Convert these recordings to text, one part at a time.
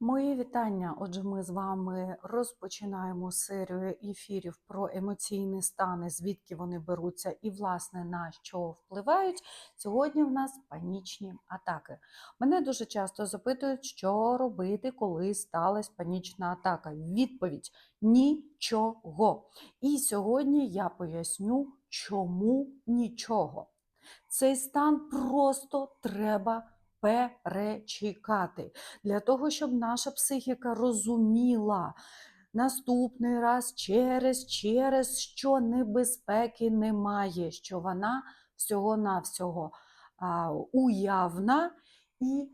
Мої вітання. Отже, ми з вами розпочинаємо серію ефірів про емоційні стани, звідки вони беруться і, власне, на що впливають. Сьогодні в нас панічні атаки. Мене дуже часто запитують, що робити, коли сталася панічна атака. Відповідь нічого. І сьогодні я поясню, чому нічого. Цей стан просто треба перечекати, для того, щоб наша психіка розуміла наступний раз через, через що небезпеки немає, що вона всього-навсього уявна і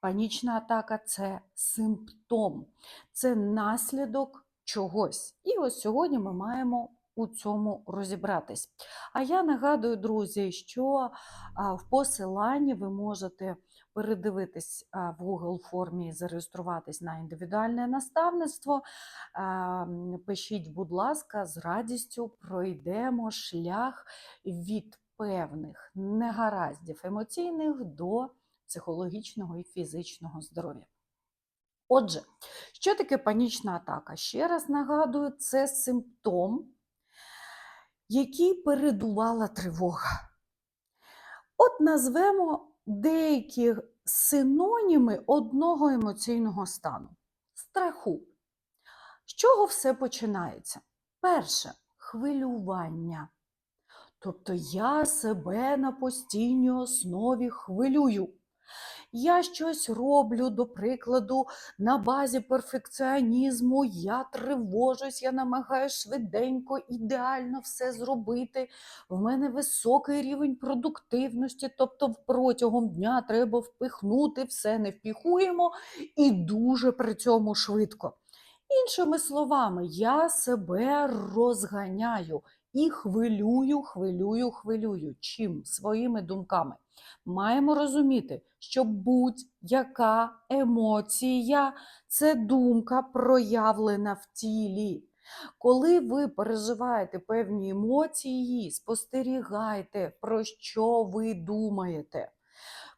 панічна атака це симптом, це наслідок чогось. І ось сьогодні ми маємо у цьому розібратись. А я нагадую, друзі, що в посиланні ви можете передивитись в Google формі і зареєструватись на індивідуальне наставництво. Пишіть, будь ласка, з радістю пройдемо шлях від певних негараздів емоційних до психологічного і фізичного здоров'я. Отже, що таке панічна атака? Ще раз нагадую, це симптом, який передувала тривога. От назвемо деякі синоніми одного емоційного стану страху. З чого все починається? Перше хвилювання. Тобто я себе на постійній основі хвилюю. Я щось роблю, до прикладу, на базі перфекціонізму, я тривожусь, я намагаюся швиденько, ідеально все зробити. В мене високий рівень продуктивності, тобто протягом дня треба впихнути, все не впіхуємо і дуже при цьому швидко. Іншими словами, я себе розганяю і хвилюю, хвилюю, хвилюю. Чим? Своїми думками. Маємо розуміти, що будь-яка емоція це думка проявлена в тілі. Коли ви переживаєте певні емоції, спостерігайте, про що ви думаєте,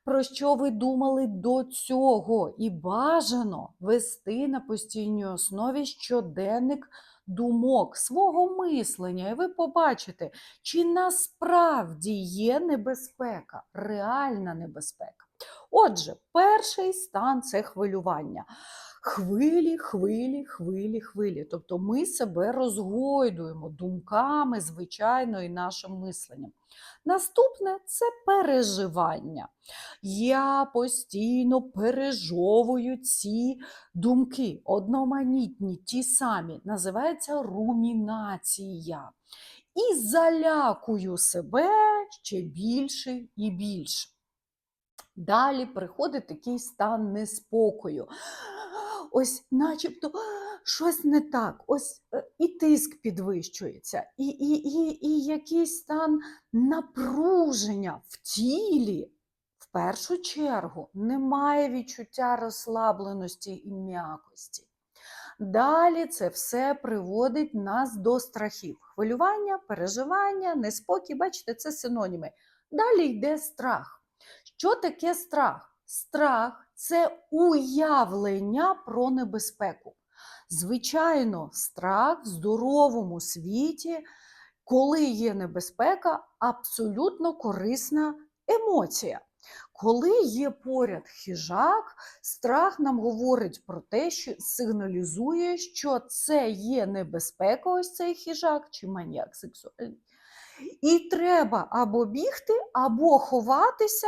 про що ви думали до цього, і бажано вести на постійній основі щоденник думок, свого мислення, і ви побачите, чи насправді є небезпека, реальна небезпека. Отже, перший стан це хвилювання. Хвилі, хвилі, хвилі, хвилі. Тобто ми себе розгойдуємо думками, звичайно, і нашим мисленням. Наступне це переживання. Я постійно пережовую ці думки, одноманітні, ті самі, називається румінація. І залякую себе ще більше і більше. Далі приходить такий стан неспокою. Ось, начебто, щось не так, ось е, і тиск підвищується, і, і, і, і якийсь стан напруження в тілі. В першу чергу немає відчуття розслабленості і м'якості. Далі це все приводить нас до страхів. Хвилювання, переживання, неспокій, бачите, це синоніми. Далі йде страх. Що таке страх? Страх це уявлення про небезпеку. Звичайно, страх в здоровому світі, коли є небезпека, абсолютно корисна емоція. Коли є поряд хижак, страх нам говорить про те, що сигналізує, що це є небезпека, ось цей хижак чи маніяк сексуальний. І треба або бігти, або ховатися,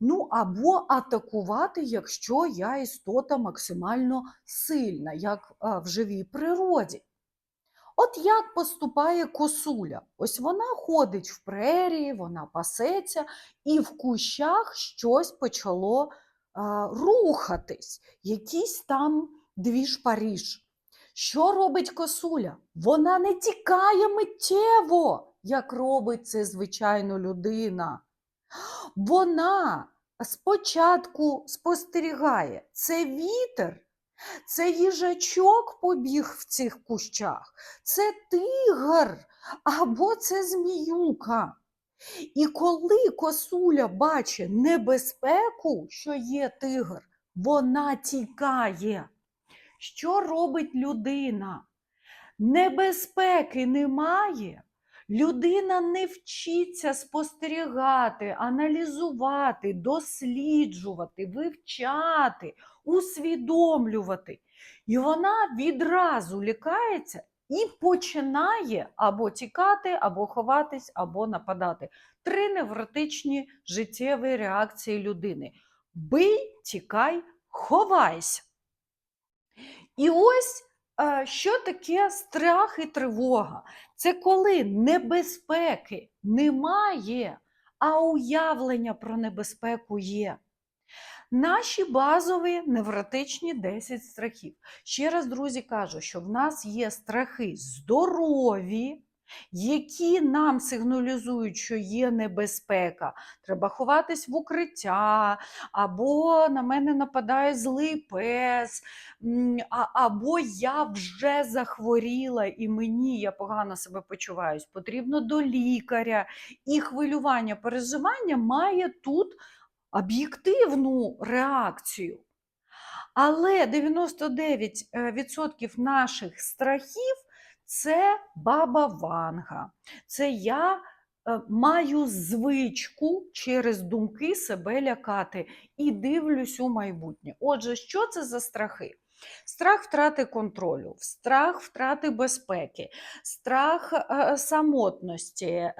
ну або атакувати, якщо я істота максимально сильна, як а, в живій природі. От як поступає косуля? Ось вона ходить в прерії, вона пасеться, і в кущах щось почало а, рухатись, якийсь там двіж Паріж. Що робить косуля? Вона не тікає миттєво як робить це звичайно людина. Вона спочатку спостерігає, це вітер, це їжачок побіг в цих кущах, це тигр або це зміюка. І коли косуля бачить небезпеку, що є тигр, вона тікає. Що робить людина? Небезпеки немає. Людина не вчиться спостерігати, аналізувати, досліджувати, вивчати, усвідомлювати. І вона відразу лякається і починає або тікати, або ховатись, або нападати. Три невротичні життєві реакції людини: бий, тікай, ховайся. І ось що таке страх і тривога? Це коли небезпеки немає, а уявлення про небезпеку є. Наші базові невротичні 10 страхів. Ще раз, друзі, кажу, що в нас є страхи здорові, які нам сигналізують, що є небезпека. Треба ховатись в укриття, або на мене нападає злий пес, або я вже захворіла і мені я погано себе почуваюсь. Потрібно до лікаря. І хвилювання, переживання має тут об'єктивну реакцію. Але 99% наших страхів це баба Ванга. Це я е, маю звичку через думки себе лякати і дивлюсь у майбутнє. Отже, що це за страхи? Страх втрати контролю, страх втрати безпеки, страх е, самотності, е,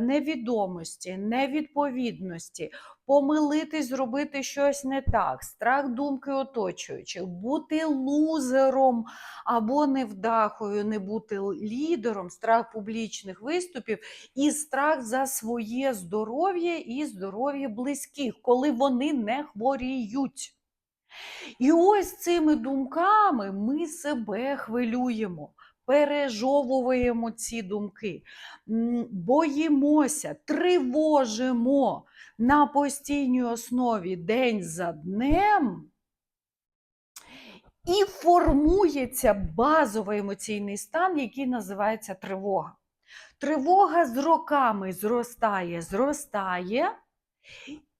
невідомості, невідповідності, помилитись, зробити щось не так, страх думки оточуючих, бути лузером або невдахою, не бути лідером, страх публічних виступів і страх за своє здоров'я і здоров'я близьких, коли вони не хворіють. І ось цими думками ми себе хвилюємо, пережовуємо ці думки, боїмося, тривожимо на постійній основі день за днем. І формується базовий емоційний стан, який називається тривога. Тривога з роками зростає, зростає,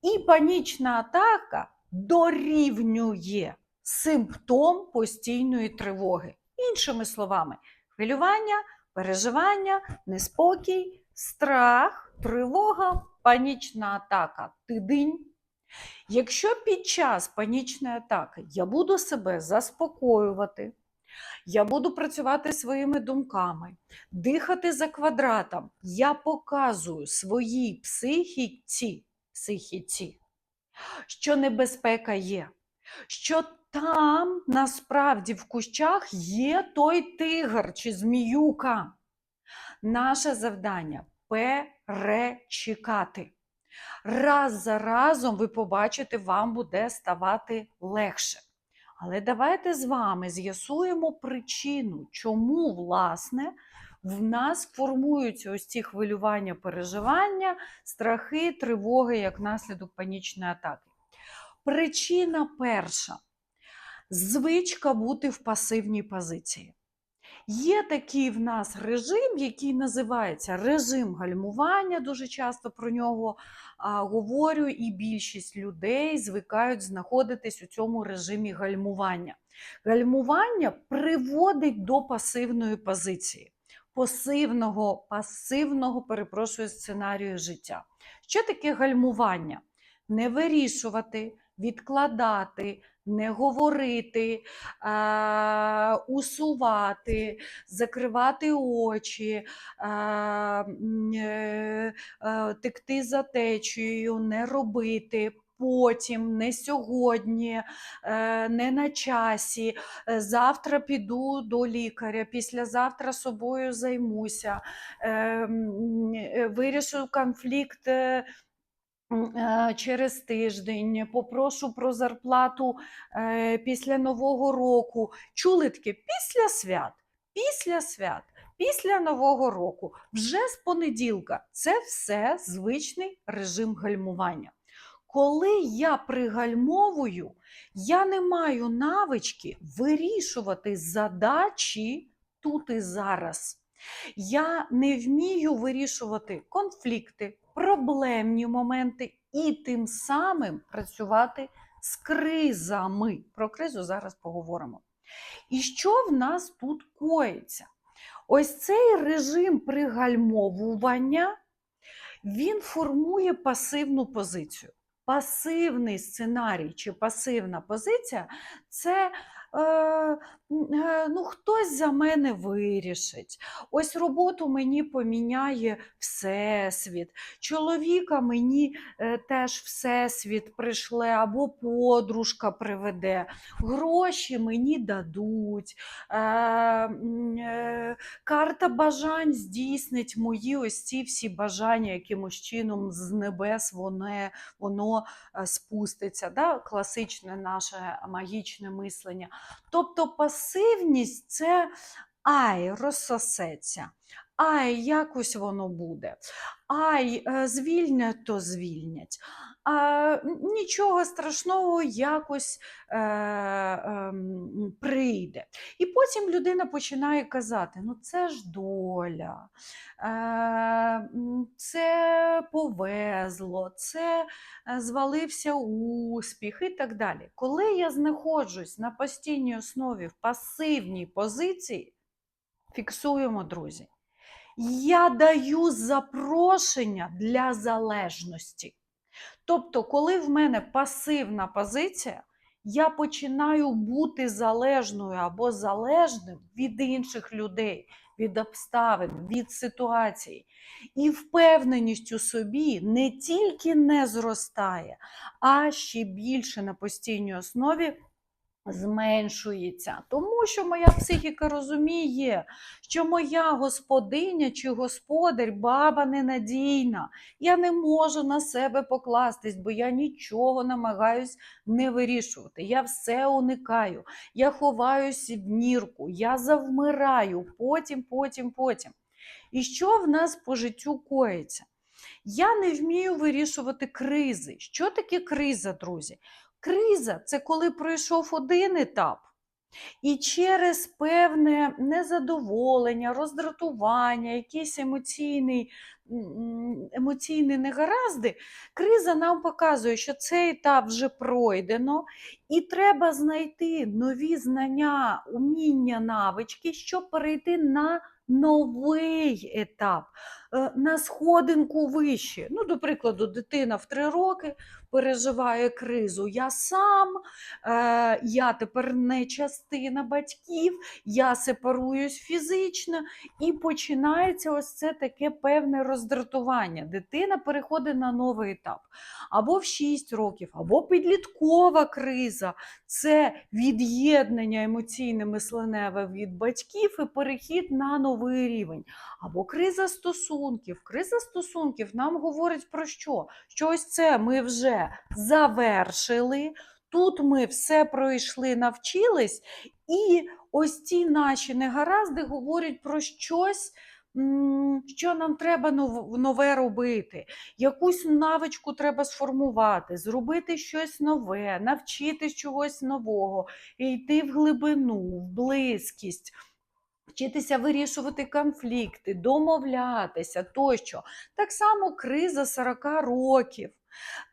і панічна атака дорівнює симптом постійної тривоги. Іншими словами, хвилювання, переживання, неспокій, страх, тривога, панічна атака, тидинь. Якщо під час панічної атаки я буду себе заспокоювати, я буду працювати своїми думками, дихати за квадратом, я показую своїй психіці, психіці, що небезпека є, що там насправді в кущах є той тигр чи зміюка. Наше завдання перечекати. Раз за разом ви побачите, вам буде ставати легше. Але давайте з вами з'ясуємо причину, чому, власне, в нас формуються ось ці хвилювання, переживання, страхи, тривоги як наслідок панічної атаки. Причина перша звичка бути в пасивній позиції. Є такий в нас режим, який називається режим гальмування. Дуже часто про нього а, говорю, і більшість людей звикають знаходитись у цьому режимі гальмування. Гальмування приводить до пасивної позиції, пасивного, пасивного, перепрошую, сценарію життя. Що таке гальмування? Не вирішувати, відкладати, не говорити, е, усувати, закривати очі, е, е, е, текти за течією, не робити. Потім, не сьогодні, е, не на часі. Завтра піду до лікаря, післязавтра собою займуся, е, м, е, вирішу конфлікт через тиждень, попрошу про зарплату е, після Нового року. Чули таке після свят, після свят, після Нового року, вже з понеділка. Це все звичний режим гальмування. Коли я пригальмовую, я не маю навички вирішувати задачі тут і зараз. Я не вмію вирішувати конфлікти, проблемні моменти і тим самим працювати з кризами. Про кризу зараз поговоримо. І що в нас тут коїться? Ось цей режим пригальмовування він формує пасивну позицію. Пасивний сценарій чи пасивна позиція це е, ну, хтось за мене вирішить. Ось роботу мені поміняє Всесвіт, чоловіка мені е, теж Всесвіт пришле або подружка приведе, гроші мені дадуть. Е, е, карта бажань здійснить мої ось ці всі бажання, якимось чином з небес воно, воно е, спуститься. Да? Класичне наше магічне мислення. Тобто пасивність це ай, розсосеться. Ай, якось воно буде. Ай, е, звільнять, то звільнять. А, нічого страшного якось е, ем, прийде. І потім людина починає казати: ну це ж доля, е, це повезло, це е, звалився успіх і так далі. Коли я знаходжусь на постійній основі в пасивній позиції, фіксуємо, друзі, я даю запрошення для залежності. Тобто, коли в мене пасивна позиція, я починаю бути залежною або залежним від інших людей, від обставин, від ситуації. І впевненість у собі не тільки не зростає, а ще більше на постійній основі зменшується. Тому що моя психіка розуміє, що моя господиня чи господар, баба ненадійна. Я не можу на себе покластись, бо я нічого намагаюсь не вирішувати. Я все уникаю, я ховаюсь в нірку, я завмираю, потім, потім, потім. І що в нас по життю коїться? Я не вмію вирішувати кризи. Що таке криза, друзі? Криза це коли пройшов один етап, і через певне незадоволення, роздратування, якісь емоційні, емоційні негаразди, криза нам показує, що цей етап вже пройдено, і треба знайти нові знання, уміння, навички, щоб перейти на новий етап, е, на сходинку вище. Ну, до прикладу, дитина в три роки переживає кризу. Я сам, е, я тепер не частина батьків, я сепаруюсь фізично, і починається ось це таке певне роздратування. Дитина переходить на новий етап. Або в 6 років, або підліткова криза це від'єднання емоційне мисленеве від батьків і перехід на новий рівень. Або криза стосунків. Криза стосунків нам говорить про що? Що ось це ми вже завершили. Тут ми все пройшли, навчились, і ось ці наші негаразди говорять про щось, що нам треба нове робити. Якусь навичку треба сформувати, зробити щось нове, навчитись чогось нового, йти в глибину, в близькість. Вчитися вирішувати конфлікти, домовлятися тощо. Так само криза 40 років.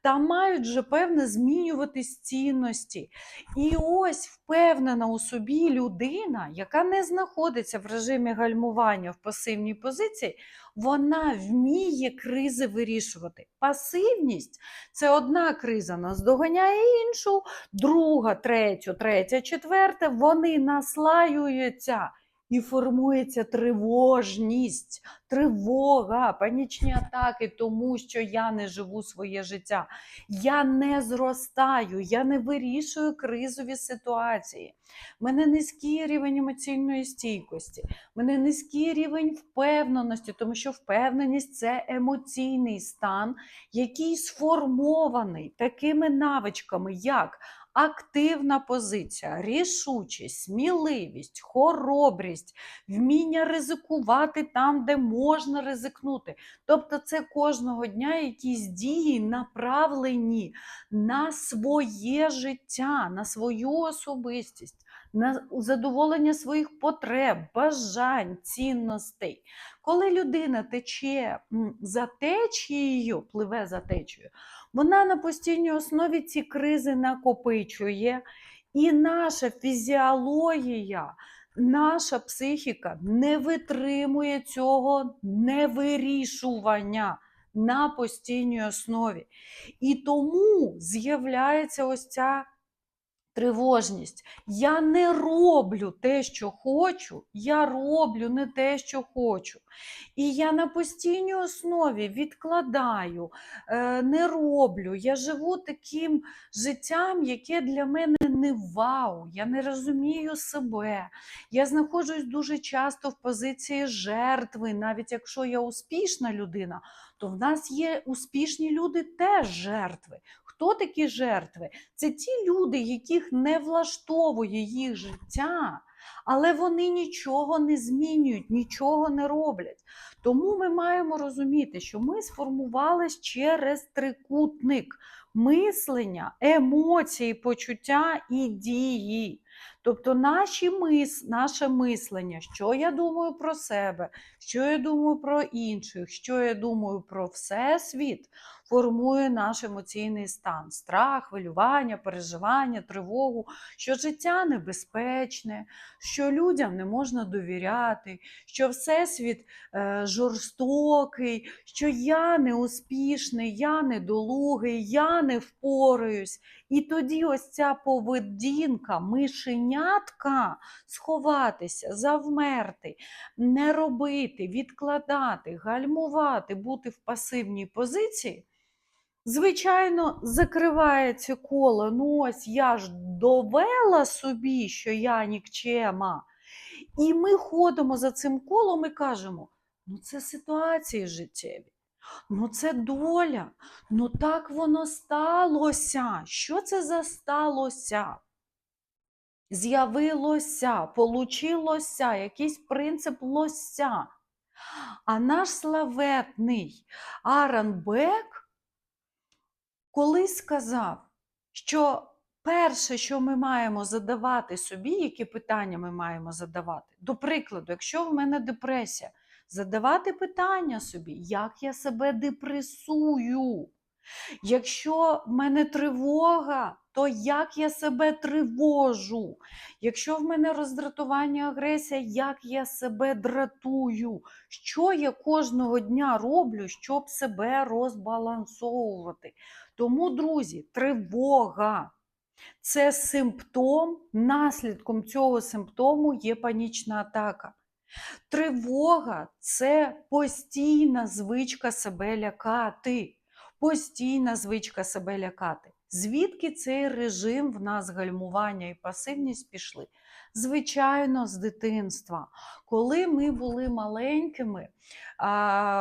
Там мають вже певне змінюватись цінності. І ось впевнена у собі людина, яка не знаходиться в режимі гальмування в пасивній позиції, вона вміє кризи вирішувати. Пасивність це одна криза наздоганяє іншу, друга, третю, третя, четверта. Вони наслаюються і формується тривожність, тривога, панічні атаки, тому що я не живу своє життя. Я не зростаю, я не вирішую кризові ситуації. Мене низький рівень емоційної стійкості, мене низький рівень впевненості, тому що впевненість це емоційний стан, який сформований такими навичками, як активна позиція, рішучість, сміливість, хоробрість, вміння ризикувати там, де можна ризикнути. Тобто, це кожного дня якісь дії направлені на своє життя, на свою особистість. На задоволення своїх потреб, бажань, цінностей. Коли людина тече за течією, пливе за течією, Вона на постійній основі ці кризи накопичує, і наша фізіологія, наша психіка не витримує цього невирішування на постійній основі. І тому з'являється ось ця тривожність. Я не роблю те, що хочу, я роблю не те, що хочу. І я на постійній основі відкладаю, е, не роблю. Я живу таким життям, яке для мене не вау. Я не розумію себе. Я знаходжусь дуже часто в позиції жертви, навіть якщо я успішна людина, то в нас є успішні люди теж жертви. Хто такі жертви? Це ті люди, яких не влаштовує їх життя, але вони нічого не змінюють, нічого не роблять. Тому ми маємо розуміти, що ми сформувались через трикутник мислення, емоції, почуття і дії. Тобто наші мис, наше мислення, що я думаю про себе, що я думаю про інших, що я думаю про всесвіт, формує наш емоційний стан: страх, хвилювання, переживання, тривогу, що життя небезпечне, що людям не можна довіряти, що всесвіт е, жорстокий, що я неуспішний, я недолугий, я не впораюсь. І тоді ось ця поведінка, мишенятка сховатися, завмерти, не робити, відкладати, гальмувати, бути в пасивній позиції. Звичайно, закривається коло. Ну ось я ж довела собі, що я нікчема. І ми ходимо за цим колом і кажемо: ну це ситуації життєві, ну це доля, ну так воно сталося. Що це за сталося? З'явилося, получилося, якийсь принцип лося. А наш славетний Аарон Бек колись сказав, що перше, що ми маємо задавати собі, які питання ми маємо задавати. До прикладу, якщо в мене депресія, задавати питання собі, як я себе депресую. Якщо в мене тривога, то як я себе тривожу? Якщо в мене роздратування, агресія, як я себе дратую? Що я кожного дня роблю, щоб себе розбалансовувати? Тому, друзі, тривога це симптом, наслідком цього симптому є панічна атака. Тривога це постійна звичка себе лякати. Постійна звичка себе лякати. Звідки цей режим в нас гальмування і пасивність пішли? Звичайно, з дитинства. Коли ми були маленькими,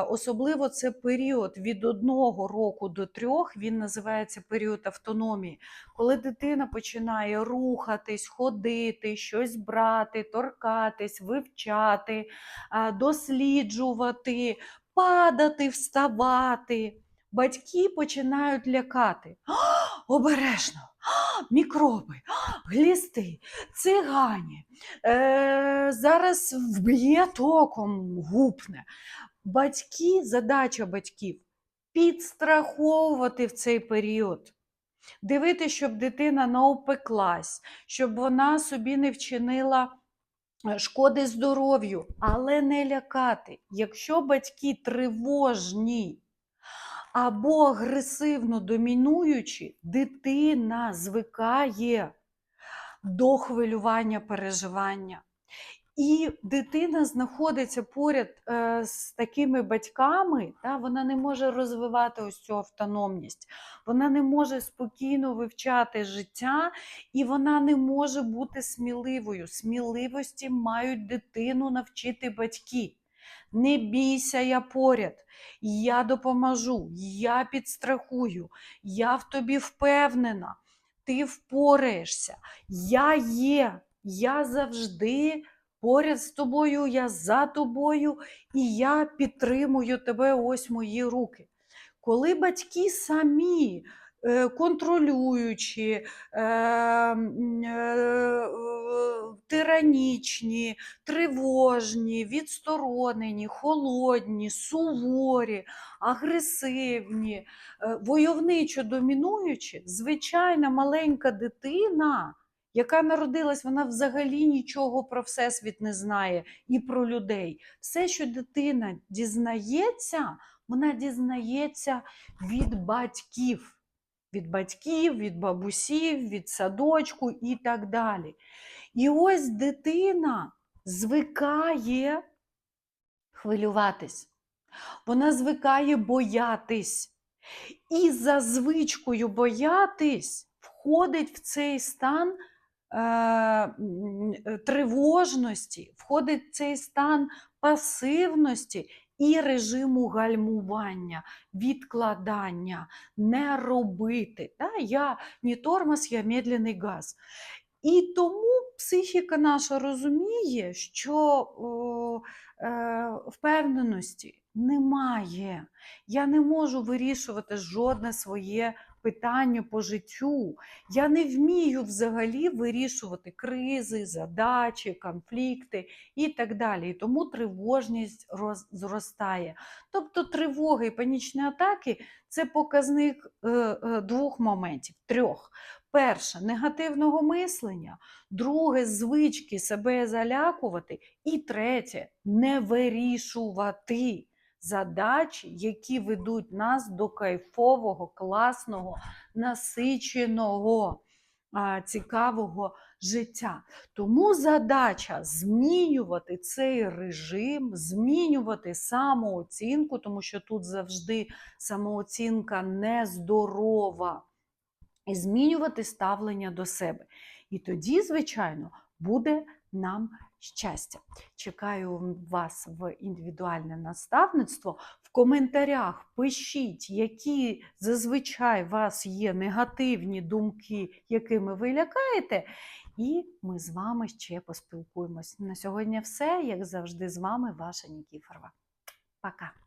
особливо це період від одного року до трьох, він називається період автономії, коли дитина починає рухатись, ходити, щось брати, торкатись, вивчати, досліджувати, падати, вставати. Батьки починають лякати. Обережно, мікроби, глісти, цигані, е, зараз вб'є током, гупне. Батьки, задача батьків підстраховувати в цей період. Дивити, щоб дитина не опеклась, щоб вона собі не вчинила шкоди здоров'ю, але не лякати. Якщо батьки тривожні, або агресивно домінуючи, дитина звикає до хвилювання переживання. І дитина знаходиться поряд е, з такими батьками, та, вона не може розвивати ось цю автономність, вона не може спокійно вивчати життя, і вона не може бути сміливою. Сміливості мають дитину навчити батьки. Не бійся, я поряд, я допоможу, я підстрахую, я в тобі впевнена, ти впораєшся, я є, я завжди поряд з тобою, я за тобою, і я підтримую тебе. Ось мої руки. Коли батьки самі Е, контролюючи, е, е, тиранічні, тривожні, відсторонені, холодні, суворі, агресивні, войовничо домінуючі, звичайна маленька дитина, яка народилась, вона взагалі нічого про всесвіт не знає і про людей. Все, що дитина дізнається, вона дізнається від батьків. Від батьків, від бабусів, від садочку і так далі. І ось дитина звикає хвилюватись, вона звикає боятись. І за звичкою боятись входить в цей стан е, тривожності, входить в цей стан пасивності і режиму гальмування, відкладання, не робити. Да? Я не тормоз, я медленний газ. І тому психіка наша розуміє, що о, е, впевненості немає. Я не можу вирішувати жодне своє питання по життю. Я не вмію взагалі вирішувати кризи, задачі, конфлікти і так далі. І тому тривожність роз- зростає. Тобто тривоги і панічні атаки це показник е, е, двох моментів, трьох. Перше негативного мислення, друге звички себе залякувати, і третє не вирішувати задачі, які ведуть нас до кайфового, класного, насиченого, цікавого життя. Тому задача змінювати цей режим, змінювати самооцінку, тому що тут завжди самооцінка нездорова, і змінювати ставлення до себе. І тоді, звичайно, буде нам щастя. Чекаю вас в індивідуальне наставництво. В коментарях пишіть, які зазвичай у вас є негативні думки, якими ви лякаєте. І ми з вами ще поспілкуємось. На сьогодні все. Як завжди, з вами ваша Нікіфорова. Пока!